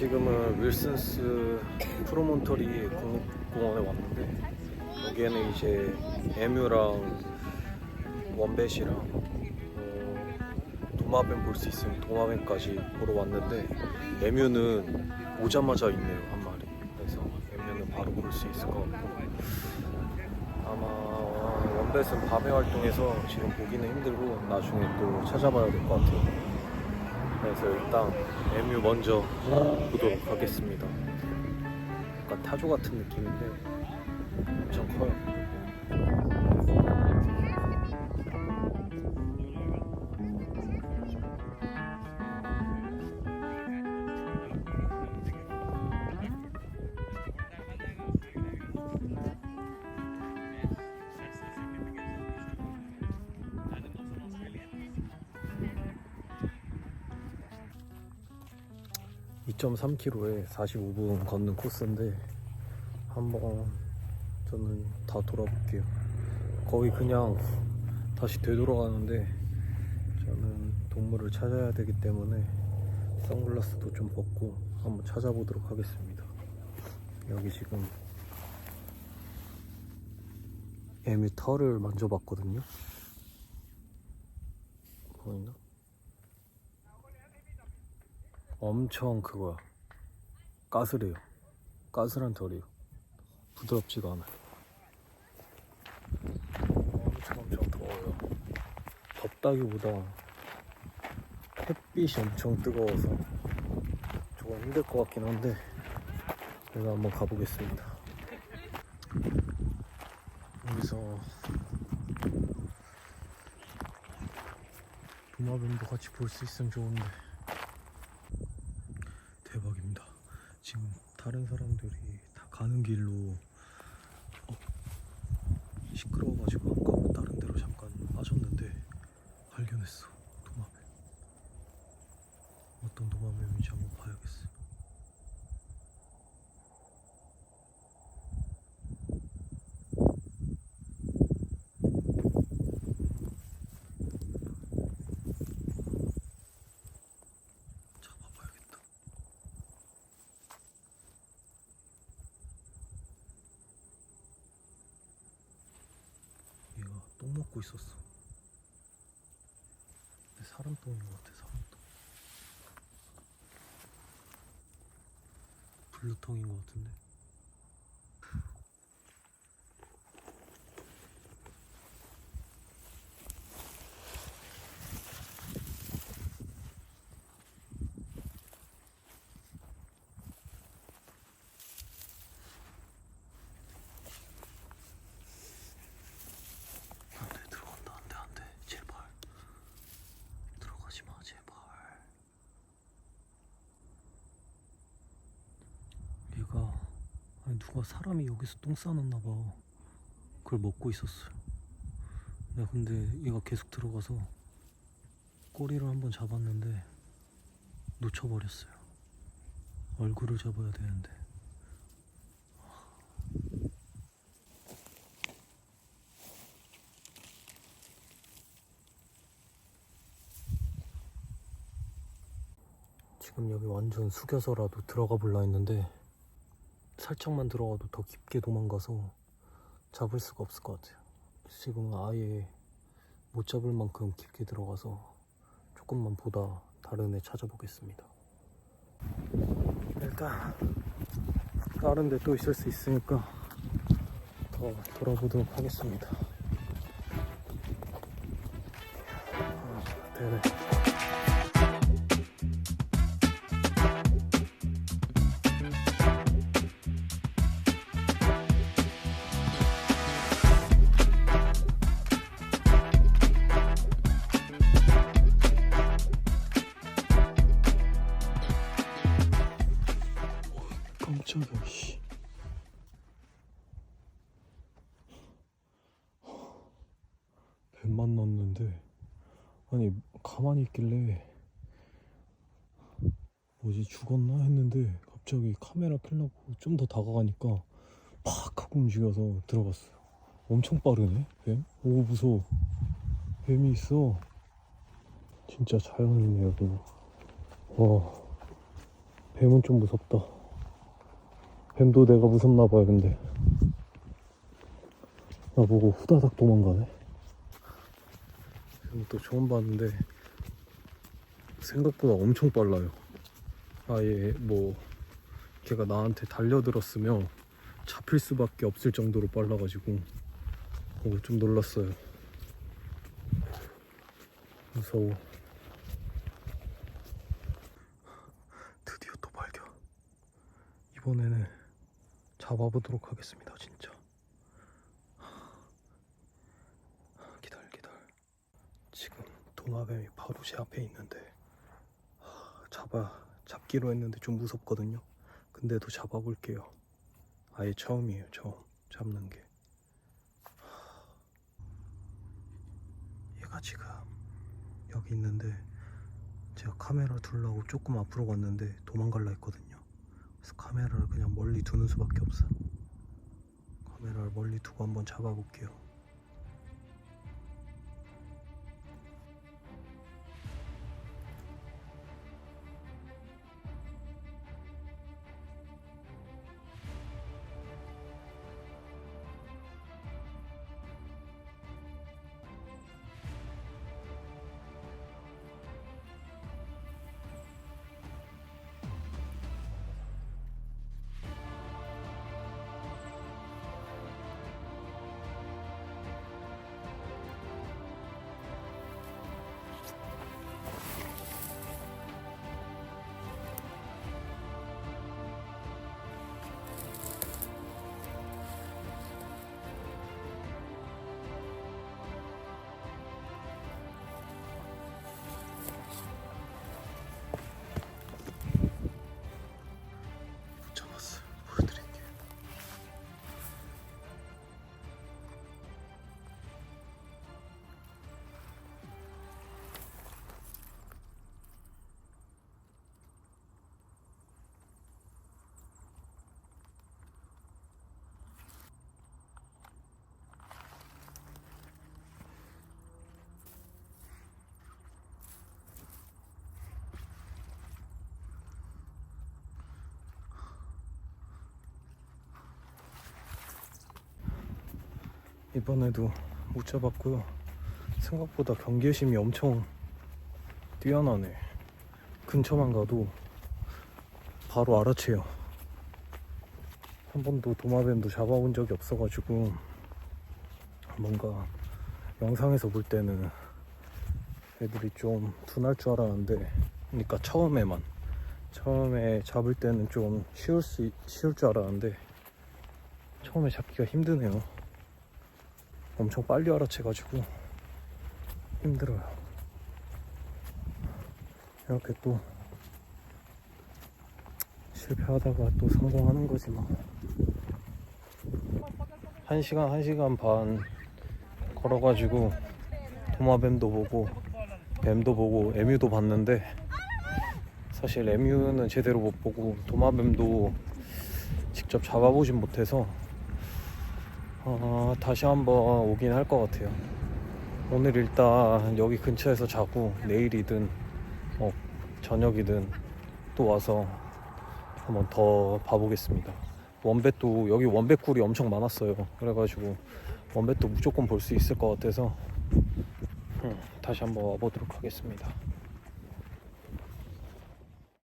지금은 윌슨스 프로몬터리 국립공원에 왔는데 여기에는 이제 에뮤랑 원뱃이랑 어, 도마뱀 볼 수 있으면 도마뱀까지 보러 왔는데 에뮤는 오자마자 있네요 한 마리. 그래서 에뮤는 바로 볼 수 있을 것 같고. 아마 원뱃은 밤에 활동해서 지금 보기는 힘들고 나중에 또 찾아봐야 될 것 같아요 그래서 일단 에뮤 먼저 보도록 하겠습니다. 약간 타조 같은 느낌인데 엄청 커요. 2.3km에 45분 걷는 코스인데 한번 저는 다 돌아볼게요. 거의 그냥 다시 되돌아가는데 저는 동물을 찾아야 되기 때문에 선글라스도 좀 벗고 한번 찾아보도록 하겠습니다. 여기 지금 에미 털을 만져봤거든요. 보이나? 엄청 그거야. 까슬해요. 까슬한 털이에요. 부드럽지가 않아요. 엄청 엄청 더워요. 덥다기보다 햇빛이 엄청 뜨거워서 조금 힘들 것 같긴 한데 제가 한번 가보겠습니다. 여기서 도마뱀도 같이 볼 수 있으면 좋은데 대박입니다. 지금 다른 사람들이 다 가는 길로 어, 시끄러워가지고 안 가고 다른 데로 잠깐 빠졌는데 발견했어 도마뱀. 어떤 도마뱀인지 한번 봐야겠어. 잡아봐야겠다. 얘가 똥 먹고 있었어. 근데 사람 똥인 것 같아, 사람 똥. 블루텅인 것 같은데. 안돼 들어간다 안돼 안돼 제발 들어가지 마 제발 얘가 아니 누가 사람이 여기서 똥 싸놨나 봐. 그걸 먹고 있었어요 내가 근데 얘가 계속 들어가서 꼬리를 한번 잡았는데 놓쳐버렸어요. 얼굴을 잡아야 되는데. 지금 여기 완전 숙여서라도 들어가 볼라 했는데 살짝만 들어가도 더 깊게 도망가서 잡을 수가 없을 것 같아요. 지금은 아예 못 잡을 만큼 깊게 들어가서 조금만 보다 다른 애 찾아보겠습니다. 일단 다른 데 또 있을 수 있으니까 더 돌아보도록 하겠습니다. 아, 되네. 깜짝이야, 씨. 뱀 만났는데, 아니, 가만히 있길래, 뭐지, 죽었나 했는데, 갑자기 카메라 켜려고 좀 더 다가가니까, 팍 하고 움직여서 들어갔어요. 엄청 빠르네, 뱀? 오, 무서워. 뱀이 있어. 진짜 자연이네, 여기. 와. 뱀은 좀 무섭다. 뱀도 내가 무섭나 봐요, 근데. 나 보고 후다닥 도망가네. 뱀도 처음 봤는데 생각보다 엄청 빨라요. 아예 뭐 걔가 나한테 달려들었으면 잡힐 수밖에 없을 정도로 빨라가지고 어, 좀 놀랐어요. 무서워. 드디어 또 발견. 이번에는 잡아보도록 하겠습니다, 진짜. 기다려. 지금 도마뱀이 바로 제 앞에 있는데 하, 잡아 잡기로 했는데 좀 무섭거든요. 근데도 잡아볼게요. 아예 처음이에요, 처음 잡는 게. 하, 얘가 지금 여기 있는데 제가 카메라 둘라고 조금 앞으로 갔는데 도망갈라 했거든요. 그래서 카메라를 그냥 멀리 두는 수밖에 없어요. 카메라를 멀리 두고 한번 잡아볼게요. 이번에도 못 잡았고요. 생각보다 경계심이 엄청 뛰어나네. 근처만 가도 바로 알아채요. 한 번도 도마뱀도 잡아본 적이 없어가지고 뭔가 영상에서 볼 때는 애들이 좀 둔할 줄 알았는데 그러니까 처음에만 처음에 잡을 때는 좀 쉬울 수 있- 쉬울 줄 알았는데 처음에 잡기가 힘드네요. 엄청 빨리 알아채가지고 힘들어요. 이렇게 또 실패하다가 또 성공하는 거지 뭐. 한 시간 한 시간 반 걸어가지고 도마뱀도 보고 뱀도 보고 에뮤도 봤는데 사실 에뮤는 제대로 못 보고 도마뱀도 직접 잡아보진 못해서 어, 다시 한번 오긴 할 것 같아요. 오늘 일단 여기 근처에서 자고 내일이든 어, 저녁이든 또 와서 한번 더 봐보겠습니다. 원뱃도 여기 원뱃굴이 엄청 많았어요. 그래가지고 원뱃도 무조건 볼 수 있을 것 같아서 음, 다시 한번 와보도록 하겠습니다.